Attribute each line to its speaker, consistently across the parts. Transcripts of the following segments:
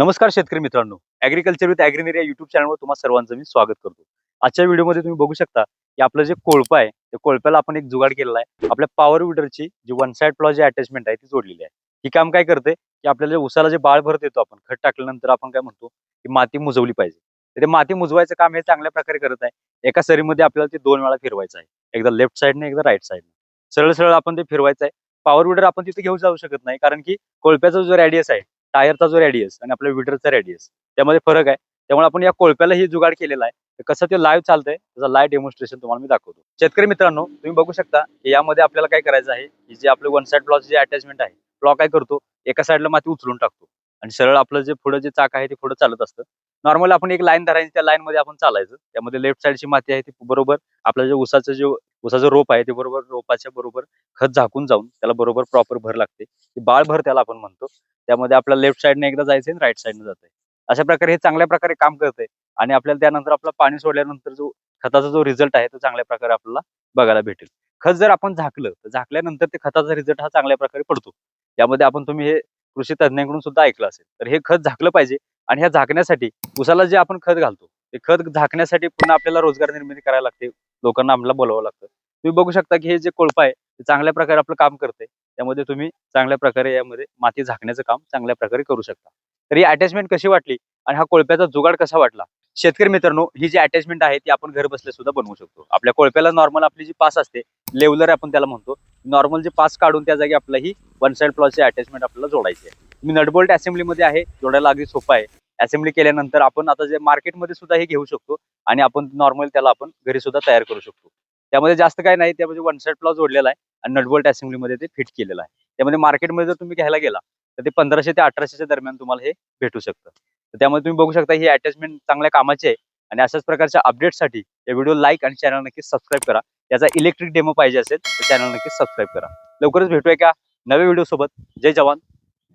Speaker 1: नमस्कार शेतकरी मित्रांनो. ऍग्रिकल्चर विथ ऍग्रिनेरिया युट्यूब चॅनलवर तुम्हाला सर्वांचं मी स्वागत करतो. आजच्या व्हिडिओमध्ये तुम्ही बघू शकता की आपलं जे कोळपं आहे त्या कोळप्याला आपण एक जुगाड केलेला आहे. आपल्या पॉवर विडरची जी वन साइड प्लॉ जी अटॅचमेंट आहे ती जोडलेली आहे. ही काम काय करते की आपल्याला जे उसाला जे बाळ भरत येतो आपण खत टाकल्यानंतर आपण काय म्हणतो की माती मुजवली पाहिजे. तर ते माती मुजवायचं काम हे चांगल्या प्रकारे करत आहे. एका सरीमध्ये आपल्याला ते दोन वेळा फिरवायचं आहे. एकदा लेफ्ट साईडने एकदा राईट साईडने सरळ सरळ आपण ते फिरवायचं आहे. पॉवर विडर आपण तिथे घेऊन जाऊ शकत नाही कारण की कोळप्याचा जो रॅडियस आहे टायरचा जो रॅडियस आणि आपल्या विटरचा रॅडियस त्यामध्ये फरक आहे. त्यामुळे आपण या कोळप्याला ही जुगाड केलेला आहे. तर कसं ते लाईव्ह चालतंय त्याचा लाईव्ह डेमॉन्स्ट्रेशन तुम्हाला मी दाखवतो. शेतकरी मित्रांनो तुम्ही बघू शकता की यामध्ये आपल्याला काय करायचं आहे की जे आपले वन साइड ब्लॉक जे अटॅचमेंट आहे ब्लॉक काय करतो एका साईडला माती उचलून टाकतो. आणि सरळ आपलं जे पुढे जे चाक आहे ते पुढे चालत असतं. नॉर्मल आपण एक लाईन धरायची त्या लाईन मध्ये आपण चालायचं. त्यामध्ये लेफ्ट साईडची माती आहे ती बरोबर आपलं जे उसाचं जे उसाचं रोप आहे ते बरोबर रोपाच्या बरोबर खत झाकून जाऊन त्याला बरोबर प्रॉपर भर लागते. बाळ भर त्याला आपण म्हणतो. त्यामध्ये आपल्याला लेफ्ट साईडने एकदा जायचं आणि राईट साईडने जायचं अशा प्रकारे हे चांगल्या प्रकारे काम करते आणि आपल्याला त्यानंतर आपलं पाणी सोडल्यानंतर जो खताचा जो रिझल्ट आहे तो चांगल्या प्रकारे आपल्याला बघायला भेटेल. खत जर आपण झाकलं तर झाकल्यानंतर ते खताचा रिझल्ट हा चांगल्या प्रकारे पडतो. त्यामध्ये आपण तुम्ही हे कृषी तज्ज्ञांकडून सुद्धा ऐकलं असेल. तर हे खत झाकलं पाहिजे आणि ह्या झाकण्यासाठी उसाला जे आपण खत घालतो ते खत झाकण्यासाठी पुन्हा आपल्याला रोजगार निर्मिती करायला लागते. लोकांना आम्हाला बोलावं लागतं. तुम्ही बघू शकता की हे जे कोळपा आहे ते चांगल्या प्रकारे आपलं काम करते त्यामध्ये तुम्ही चांगल्या प्रकारे यामध्ये माती झाकण्याचं काम चांगल्या प्रकारे करू शकता. तर ही अटॅचमेंट कशी वाटली आणि हा कोळप्याचा जुगाड कसा वाटला? शेतकरी मित्रांनो ही जी अटॅचमेंट आहे ती आपण घर बसल्या सुद्धा बनवू शकतो. आपल्या कोळप्याला नॉर्मल आपली जी पास असते लेवलर आपण त्याला म्हणतो. नॉर्मल जे पास काढून त्या जागी आपलं ही वन साइड प्लॉची अटॅचमेंट आपल्याला जोडायची आहे. मी नटबोल्ट असेंब्लीमध्ये आहे जोडायला अगदी सोपं आहे. असेंब्ली केल्यानंतर आपण आता जे मार्केटमध्ये सुद्धा हे घेऊ शकतो आणि आपण नॉर्मल त्याला आपण घरी सुद्धा तयार करू शकतो. त्यामध्ये जास्त काय नाही त्यामध्ये वन साइड प्लॉ जोडलेला आहे आणि नटबोल्ट असेंब्लीमध्ये ते फिट केलेलं आहे. त्यामध्ये मार्केटमध्ये जर तुम्ही घ्यायला गेला तर ते पंधराशे ते अठराशेच्या दरम्यान तुम्हाला हे भेटू शकतं. तर त्यामध्ये तुम्ही बघू शकता ही अटॅचमेंट चांगल्या कामाची आहे. आणि अशाच प्रकारच्या अपडेटसाठी या व्हिडिओ लाईक आणि चॅनल नक्की सबस्क्राईब करा. याचा इलेक्ट्रिक डेमो पाहिजे असेल तर चॅनल नक्की सबस्क्राईब करा. लवकरच भेटूया का नव्या व्हिडिओ सोबत. जय जवान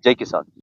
Speaker 1: जय किसान.